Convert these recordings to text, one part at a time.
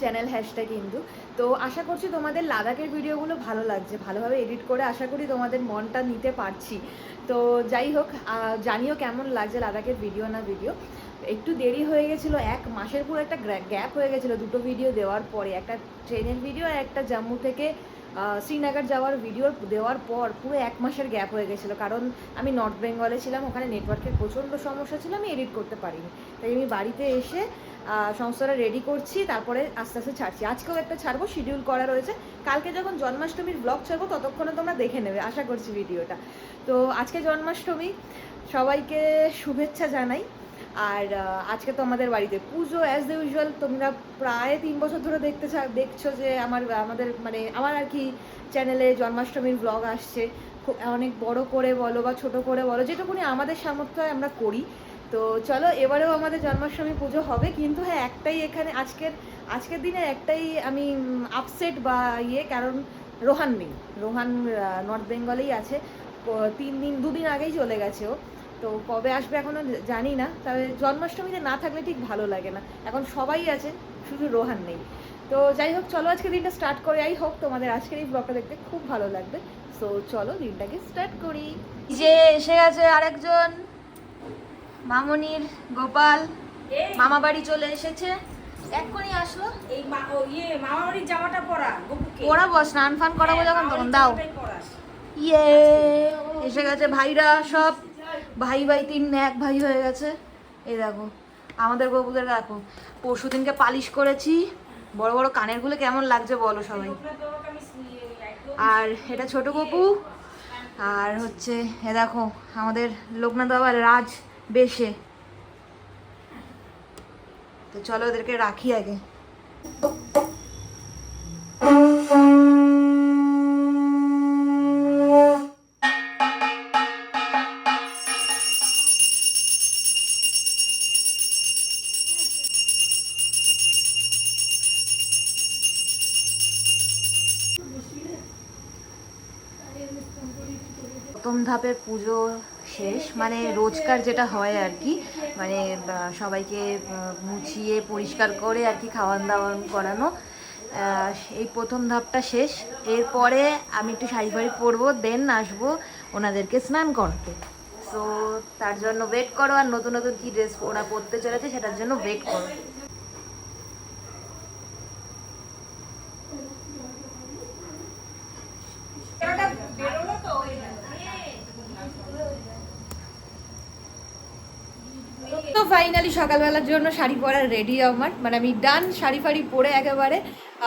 Channel hashtag Hindu তো আশা করছি তোমাদের লাদাখের ভিডিওগুলো ভালো লাগছে। ভালোভাবে এডিট করে আশা করি তোমাদের মনটা নিতে পারছি। তো যাই হোক জানিও কেমন লাগছে লাদাখের ভিডিও না ভিডিও একটু দেরি হয়ে গেছিল এক মাসের পুরো একটা গ্যাপ হয়ে গেছিল দুটো ভিডিও দেওয়ার পরে। একটা ট্রেনের ভিডিও আর একটা জম্মু থেকে শ্রীনগর যাওয়ার ভিডিও দেওয়ার পর পুরো এক মাসের গ্যাপ হয়ে গেছিল। কারণ আমি নর্থ বেঙ্গলে ছিলাম, ওখানে নেটওয়ার্কের প্রচণ্ড সমস্যা ছিল, আমি এডিট করতে পারিনি। তাই আমি বাড়িতে এসে সংস্থাটা রেডি করছি, তারপরে আস্তে আস্তে ছাড়ছি। আজকেও একটা ছাড়বো শিডিউল করা রয়েছে। কালকে যখন জন্মাষ্টমীর ব্লগ ছাড়বো, ততক্ষণে তোমরা দেখে নেবে, আশা করছি ভিডিওটা তো আজকে জন্মাষ্টমী, সবাইকে শুভেচ্ছা জানাই। আর আজকে তো আমাদের বাড়িতে। পুজো অ্যাজ দ্য ইউজুয়াল তোমরা প্রায় তিন বছর ধরে দেখতে দেখছ যে আমার, আমাদের মানে আমার আর কি চ্যানেলে জন্মাষ্টমীর ব্লগ আসছে। অনেক বড় করে বলো বা ছোট করে বলো, যেটুকুনি আমাদের সামর্থ্য আমরা করি। তো চলো, এবারেও আমাদের জন্মাষ্টমী পুজো হবে, কিন্তু হ্যাঁ একটাই এখানে আজকের আজকের দিনে একটাই আমি আপসেট বা ইয়ে কারণ রোহান নেই। রোহান নর্থ বেঙ্গলেই আছে। তিন দিন, দুদিন আগেই চলে গেছে ও। তো কবে আসবে এখনও জানি না তবে জন্মাষ্টমীতে না থাকলে ঠিক ভালো লাগে না। এখন সবাই আছে শুধু রোহান নেই। তো যাই হোক চলো আজকে দিনটা স্টার্ট করে। আই হোক তোমাদের আজকের এই ব্লগটা দেখতে খুব ভালো লাগবে। তো চলো দিনটাকে স্টার্ট করি। যে এসে গেছে আরেকজন। মামনির গোপাল। মামা বাড়ি চলে এসেছে। এক্ষুনি আসলো। এই ইয়ে মামা বাড়ির জামাটা পরা গপুকে। পরাবো স্নান ফান করাবো যখন তখন দাও। ইয়ে এসে গেছে ভাইরা সব। ভাই ভাই তিন, এক ভাই হয়ে গেছে। এই দেখো, আমাদের গপুদের দেখো পরশু দিনকে পালিশ করেছি। বড় বড় কানেরগুলো কেমন লাগছে বলো সবাই। আর এটা ছোট গপু আর হচ্ছে, এ দেখো, আমাদের লোকনাথ বাবার রাজ বেশে। তো চলো ওদেরকে রাখি আগে। প্রথম ধাপের পুজো শেষ মানে রোজকার যেটা হয় আর কি মানে সবাইকে মুছিয়ে পরিষ্কার করে আর কি খাওয়ান দাওয়ান করানো এই প্রথম ধাপটা শেষ। এরপরে আমি একটু শাড়ি ফাড়ি পরবো, দেন আসব ওনাদেরকে স্নান করতে। সো তার জন্য ওয়েট করো, আর নতুন নতুন কী ড্রেস ওরা পরতে চলেছে সেটার জন্য ওয়েট করো তো ফাইনালি সকালবেলার জন্য শাড়ি পরার রেডি আমার। মানে আমি ডান শাড়ি ফাড়ি পরে একেবারে।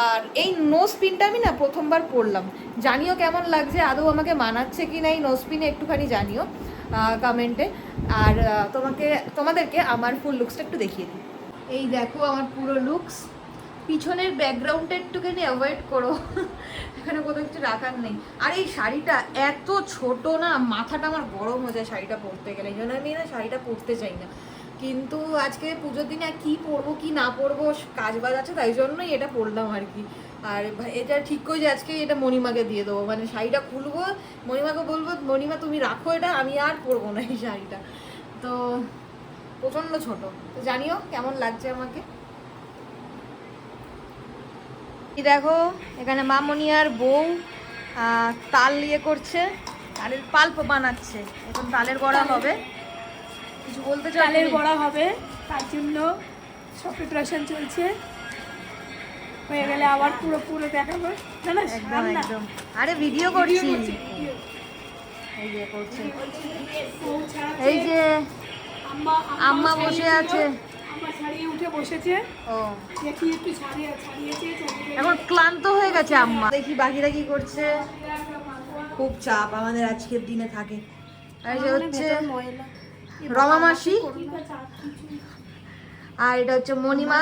আর এই নোজ পিনটা আমি না প্রথমবার পরলাম। জানিও কেমন লাগছে? আদৌ আমাকে মানাচ্ছে কি না এই নোজ পিনে একটুখানি জানিও কমেন্টে আর তোমাকে, তোমাদেরকে আমার ফুল লুকসটা একটু দেখিয়ে দিই। এই দেখো আমার পুরো লুকস পিছনের ব্যাকগ্রাউন্ডটা একটুখানি অ্যাভয়েড করো। এখানে কোথাও কিছু রাখার নেই। আর এই শাড়িটা এত ছোট না, মাথাটা আমার গরম হয়ে যায় শাড়িটা পরতে গেলে। এই জন্য আমি না শাড়িটা পরতে চাই না। কিন্তু আজকে পুজোর দিনে আর কি পরবো, কি না পরবো কাজ বাজ আছে, তাই জন্যই এটা পরলাম আর কি। আর এটা ঠিক করে যে আজকে এটা মণিমাকে দিয়ে দেবো। মানে শাড়িটা খুলবো, মণিমাকে বলব, মণিমা তুমি রাখো এটা, আমি আর পরবো না এই শাড়িটা। তো প্রচণ্ড ছোট। তো জানিও কেমন লাগছে আমাকে? দেখো, এখানে মামনি আর বউ তাল ইয়ে করছে, তালের পাল্প বানাচ্ছে। এখন তালের বড়া হবে। কিছু বলতে চালের বড়া হবে তার জন্য সব প্রিপারেশন চলছে। হয়ে গেলে আবার পুরো পুরো দেখাবো। না না একদম একদম। আরে ভিডিও করছি। এই যে করছে। এই যে আম্মা বসে আছে। উঠে বসেছে। ও। দেখি একটু ছাড়িয়ে ছাড়িয়েছে ছাড়িয়ে এখন ক্লান্ত হয়ে গেছে আম্মা। দেখি বাকিরা কি করছে। খুব চাপ আমাদের আজকের দিনে থাকে। আর এই যে হচ্ছে রমা মাসি আর এটা হচ্ছে মণিমা।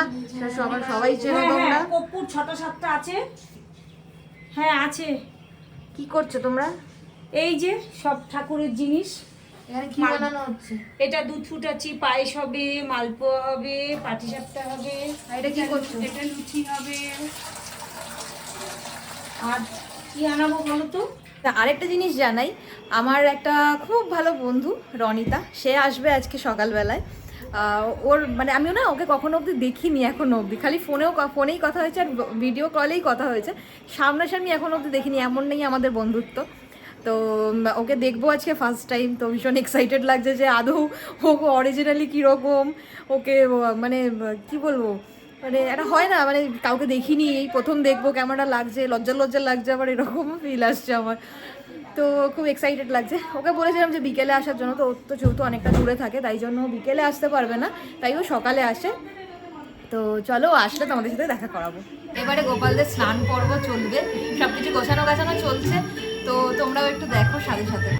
সবাই সবাই চেনো হ্যাঁ, তোমরা। হ্যাঁ, কর্পূর ছটা সাতটা আছে। হ্যাঁ আছে। কি করছ তোমরা? এই যে সব ঠাকুরের জিনিস। এটা দুধ ফুটাচ্ছি পায়েস হবে মালপোয়া হবে পাটিসাপটা হবে। আর এটা কি করছ? এটা লুচি হবে। আর কি আনাবো বলো তা? আরেকটা জিনিস জানাই। আমার একটা খুব ভালো বন্ধু, রনিতা, সে আসবে আজকে সকালবেলায়। ওর মানে আমিও না ওকে কখনো অবধি দেখিনি এখনও অবধি। খালি ফোনেও ফোনেই কথা হয়েছে আর ভিডিও কলেই কথা হয়েছে। সামনাসামনি এখনও অবধি দেখিনি, এমন নেই আমাদের বন্ধুত্ব। তো ওকে দেখব আজকে ফার্স্ট টাইম তো ভীষণ এক্সাইটেড লাগছে যে আদৌ ও অরিজিনালি কীরকম? ওকে মানে কি বলব? মানে এটা হয় না মানে কাউকে দেখিনি, এই প্রথম দেখব কেমনটা লাগছে, লজ্জা লজ্জা লাগছে, আবার এরকম ফিল আসছে আমার। তো খুব এক্সাইটেড লাগছে। ওকে বলেছিলাম যে বিকেলে আসার জন্য, তো ওর তো যেহেতু অনেকটা দূরে থাকে, তাই জন্য বিকেলে আসতে পারবে না, তাই ও সকালে আসে। তো চলো, আসলে তোমাদের সাথে দেখা করাবো। এবারে গোপালদের স্নান পর্ব চলবে। সব কিছু গোছানো গাছানো চলছে, তো তোমরাও একটু দেখো সাথে সাথে।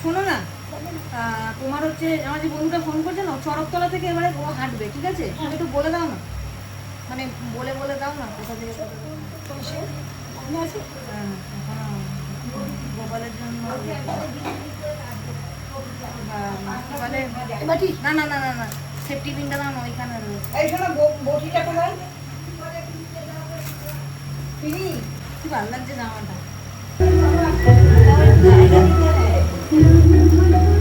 শোনো না। তোমার হচ্ছে আমার যে বন্ধুটা ফোন করছে না ও চড়কতলা থেকে এবারে ও হাঁটবে ঠিক আছে? তুমি একটু বলে দাও না। মানে বলে বলে দাও না কোথা থেকে। হ্যাঁ, গোপালের জন্য না না না না না সেফটি পিনটা দাও না ওইখানে বটিটা কোথায়? কি ভালো লাগছে জামাটা। 嗯。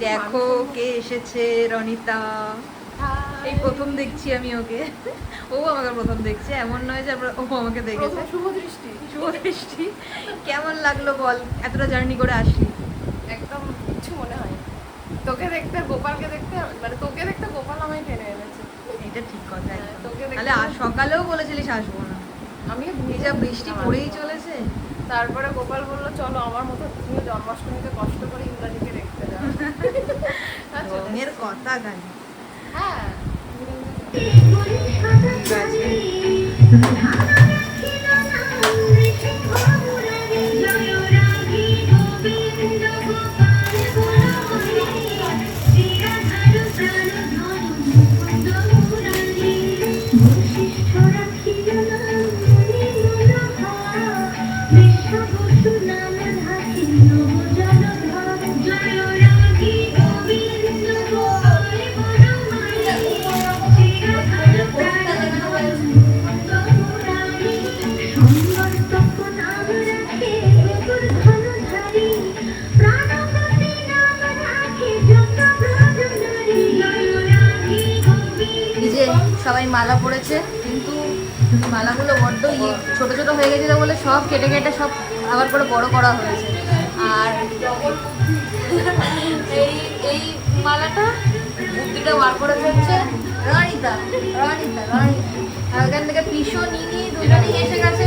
দেখো কে এসেছে রনিতা? এই প্রথম দেখছি আমি ওকে। ও আমাকে প্রথম দেখছে এমন নয় যে আমরা- ও আমাকে দেখেছে। শুভ দৃষ্টি। শুভ দৃষ্টি। কেমন লাগল বল? এতটা জার্নি করে আসলি। একদম। তোকে দেখতে গোপালকে দেখতে মানে তোকে দেখতে গোপাল আমায় টেনে এনেছে। এটা ঠিক কথা হ্যাঁ, তোকে তাহলে সকালেও বলেছিলিস আসব না। আমি যা বৃষ্টি পড়েই চলেছে। তারপরে গোপাল বলল চলো আমার মতো তুমিও জন্মাষ্টমীতে কষ্ট করে ইন্দ্রাণীকে দেখতে যাও। আচ্ছা। রঙের কথা গান হ্যাঁ। সবাই মালা পড়েছে, কিন্তু মালাগুলো বড্ড ইয়ে ছোটো ছোটো হয়ে গেছিল বলে সব কেটে কেটে সব আবার করে বড় করা হয়েছে। আর এই এই মালাটা বুদ্ধিটা বার করে ফেলছে রানিতা রানিতা আর ওখান থেকে পিসো নিয়ে দুজনেই এসে গেছে।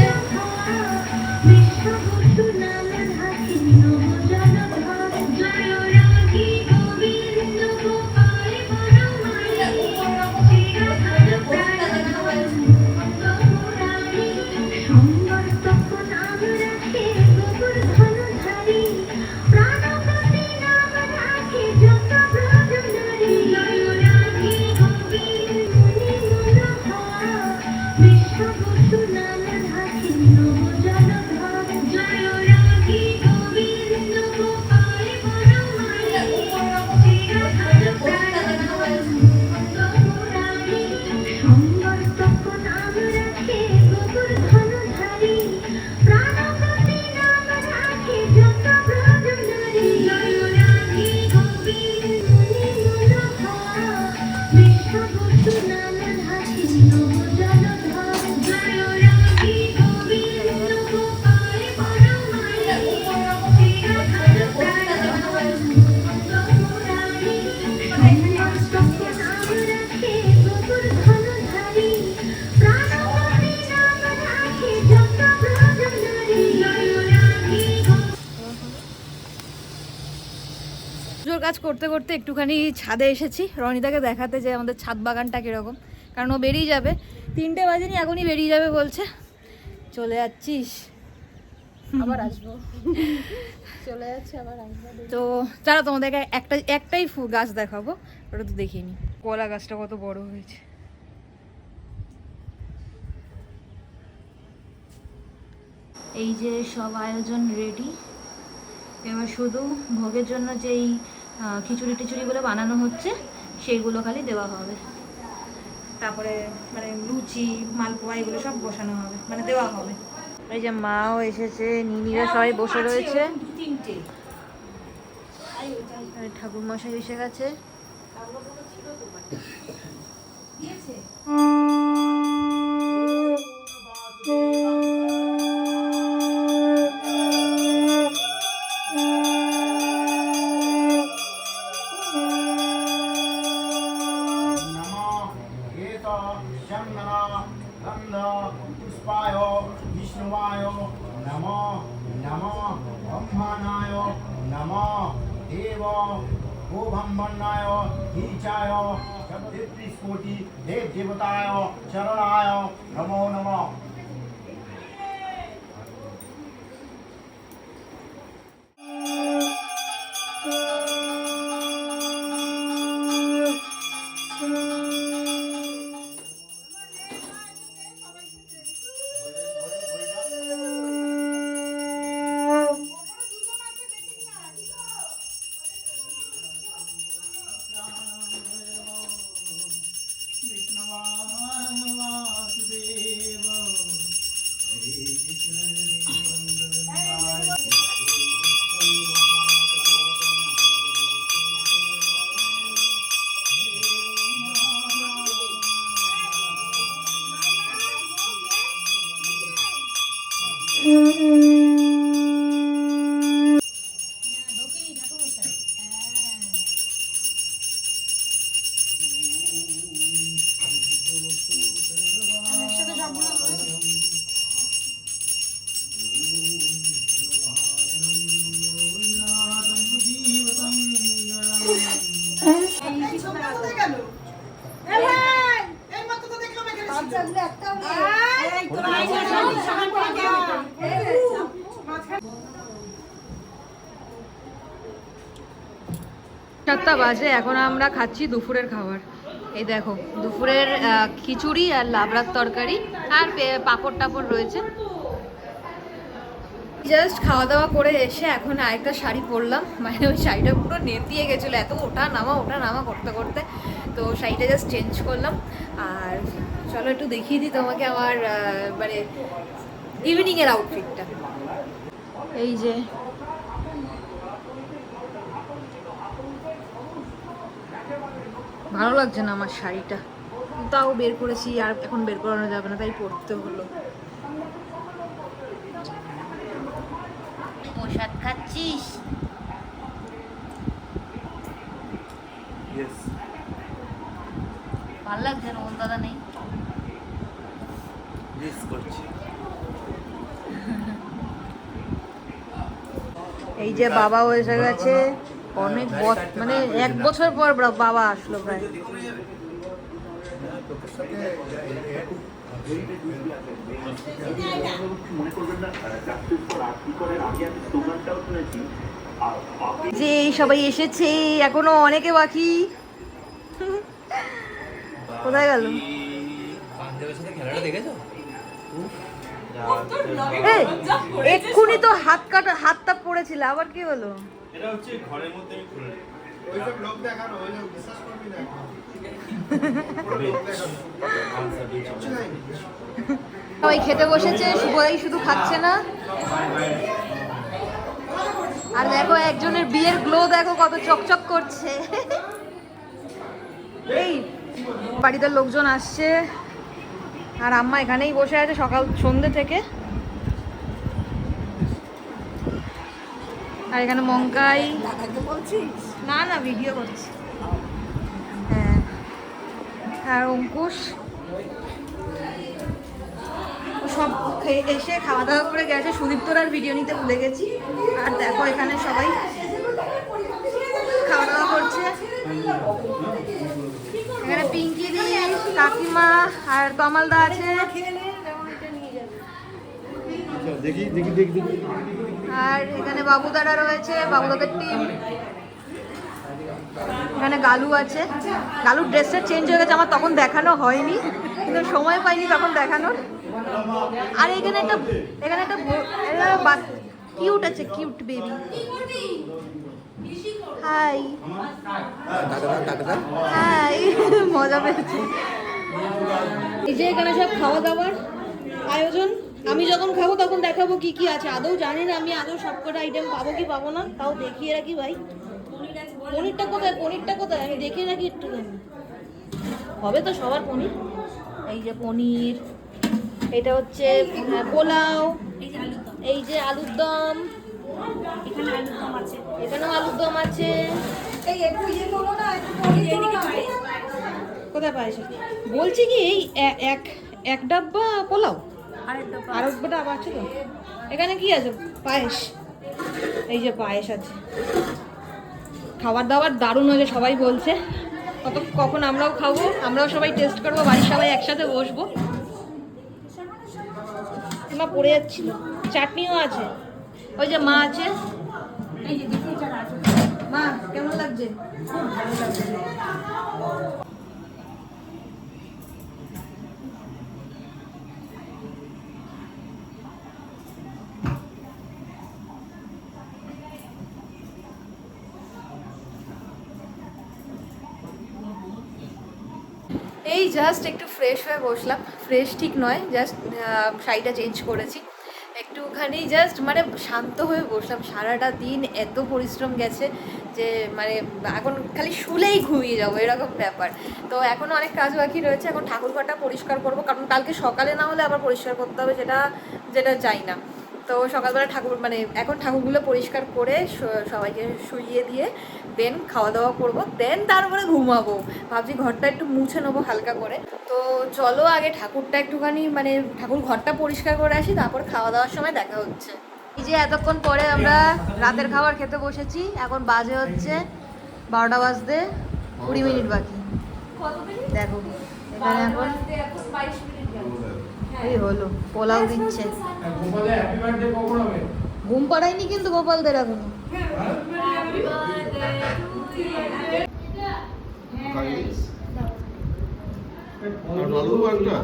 করতে করতে একটুখানি ছাদে এসেছি। রনিতাকে দেখাতে যে আমাদের ছাদ বাগানটা কীরকম। কারণ ও বেরিয়ে যাবে। তিনটে বাজেনি এখনই বেরিয়ে যাবে বলছে। চলে যাচ্ছিস। আবার আসব। চলে যাচ্ছে আবার আসব। তো চলো তোমাদেরকে একটা একটাই ফু- গাছ দেখাবো। ওটা তো দেখিনি। কলা গাছটা কত বড় হয়েছে। এই যে সব আয়োজন রেডি এবার শুধু ভোগের জন্য যেই খিচুড়ি টিচুড়িগুলো বানানো হচ্ছে সেইগুলো খালি দেওয়া হবে। তারপরে মানে লুচি মালপোয়া এগুলো সব বসানো হবে মানে দেওয়া হবে। এই যে মাও এসেছে নিনিরা সবাই বসে রয়েছে। ঠাকুর মশাই এসে গেছে। नमः বাজে, এখন আমরা খাচ্ছি দুপুরের খাবার। এই দেখো, দুপুরের খিচুড়ি আর লাবড়ার তরকারি আর পাঁপড় টাপড় রয়েছে। জাস্ট খাওয়া দাওয়া করে এসে এখন আরেকটা শাড়ি পরলাম। মানে ওই শাড়িটা পুরো নেতিয়ে গেছিল, এত ওঠা নামা ওঠা নামা করতে করতে। তো শাড়িটা জাস্ট চেঞ্জ করলাম। আর চলো একটু দেখিয়ে দিই তোমাকে আমার মানে ইভিনিংয়ের আউটফিটটা এই যে ভালো লাগছে না আমার শাড়িটা। তাও বের করেছি আর এখন বের করানো যাবে না তাই পরতে হলো। প্রসাদ খাচ্ছিস? ভালো লাগছে না দাদা নেই? এই যে বাবাও এসে গেছে। অনেক মানে এক বছর পর বাবা আসলো প্রায়। যে সবাই এসেছে, এখনও অনেকে বাকি। কোথায় গেল? এক্ষুনি তো হাত কাটা হাতটা পড়েছিল, আবার কি হলো? এটা হচ্ছে ঘরের মধ্যে আমি খুলে। রাখি। ওইসব লোক দেখানো ওইসব বিশ্বাস করবি না সবাই খেতে বসেছে শুভদাই শুধু খাচ্ছে না। আর দেখো একজনের বিয়ের গ্লো দেখো কত চকচক করছে। এই বাড়িতে লোকজন আসছে। আর আম্মা এখানেই বসে আছে সকাল সন্ধ্যে থেকে। আর এখানে মঙ্কাই। না না ভিডিও করছি। হ্যাঁ। আর অঙ্কুশ? সব খেয়ে এসে খাওয়া দাওয়া করে গেছে। সুদীপ্তর আর ভিডিও নিতে ভুলে গেছি। আর দেখো এখানে সবাই খাওয়া দাওয়া করছে। এখানে পিঙ্কি দি কাকিমা আর কমালদা আছে। দেখি দেখি দেখি দেখি। আর এখানে বাবুদারা রয়েছে, বাবুদাদের টিম এখানে গালু আছে। গালুর ড্রেসটা চেঞ্জ হয়ে গেছে, আমার তখন দেখানো হয়নি, কিন্তু সময় পাইনি তখন দেখানোর। আর এখানে একটা এখানে একটা কিউট আছে কিউট বেবি হাই হাই মজা পেয়েছি। এই যে এখানে সব খাওয়া দাওয়ার আয়োজন। আমি যখন খাব তখন দেখাবো কি কি আছে। আদৌ জানি না আমি আদৌ সবকটা আইটেম পাবো কি পাবো না তাও দেখিয়ে রাখি ভাই। পনিরটা কোথায় পনিরটা কোথায়? আমি দেখিয়ে রাখি একটু হবে তো সবার পনির? এই যে পনির এটা হচ্ছে পোলাও এই যে আলুর দম। এখানেও আলুর দম আছে। কোথায় পায়েস বলছি কি এই এক এক ডাব্বা পোলাও? আর আবার আছে তো এখানে কি আছে? পায়েস। এই যে পায়েস আছে। খাবার দাবার দারুণ হয়েছে সবাই বলছে। কত কখন আমরাও খাব? আমরাও সবাই টেস্ট করব বাড়ির সবাই একসাথে বসবো। মা পড়ে যাচ্ছিল। চাটনিও আছে। ওই যে মা আছে। মা কেমন লাগছে? এই জাস্ট একটু ফ্রেশ হয়ে বসলাম। ফ্রেশ ঠিক নয় জাস্ট শাড়িটা চেঞ্জ করেছি। একটুখানি জাস্ট মানে শান্ত হয়ে বসলাম। সারাটা দিন এত পরিশ্রম গেছে যে মানে এখন খালি শুলেই ঘুমিয়ে যাব, এরকম ব্যাপার। তো এখনও অনেক কাজ বাকি রয়েছে, এখন ঠাকুরঘরটা পরিষ্কার করব। কারণ কালকে সকালে না হলে আবার পরিষ্কার করতে হবে যেটা যেটা চাই না। তো সকালবেলা ঠাকুর মানে এখন ঠাকুরগুলো পরিষ্কার করে সবাইকে শুইয়ে দিয়ে দেন খাওয়া দাওয়া করব। দেন তারপরে ঘুমাবো। ভাবছি ঘরটা একটু মুছে নেব হালকা করে। তো চলো আগে ঠাকুরটা একটুখানি মানে ঠাকুর ঘরটা পরিষ্কার করে আসি তারপর খাওয়া দাওয়ার সময় দেখা হচ্ছে। এই যে এতক্ষণ পরে আমরা রাতের খাবার খেতে বসেছি এখন বাজে হচ্ছে বারোটা বাজতে কুড়ি মিনিট বাকি। দেখো এখানে এখন এই হলো পোলাও দিচ্ছে ঘুম পাড়ায়নি কিন্তু গোপালদের এখনও খাইনি আর ভালো দেবো একটা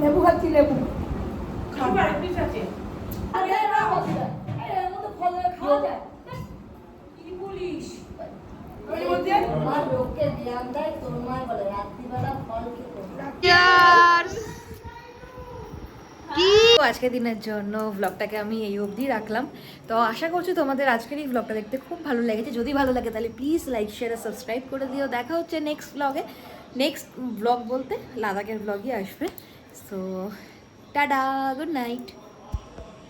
লেবু খাচ্ছি লেবু তো আজকের দিনের জন্য ভ্লগটাকে আমি এই অবধি রাখলাম। তো আশা করছি তোমাদের আজকের এই ভ্লগটা দেখতে খুব ভালো লেগেছে। যদি ভালো লাগে তাহলে প্লিজ লাইক শেয়ার সাবস্ক্রাইব করে দিও। দেখা হচ্ছে নেক্সট ব্লগে নেক্সট ব্লগ বলতে লাদাখের ব্লগই আসবে। So tata good night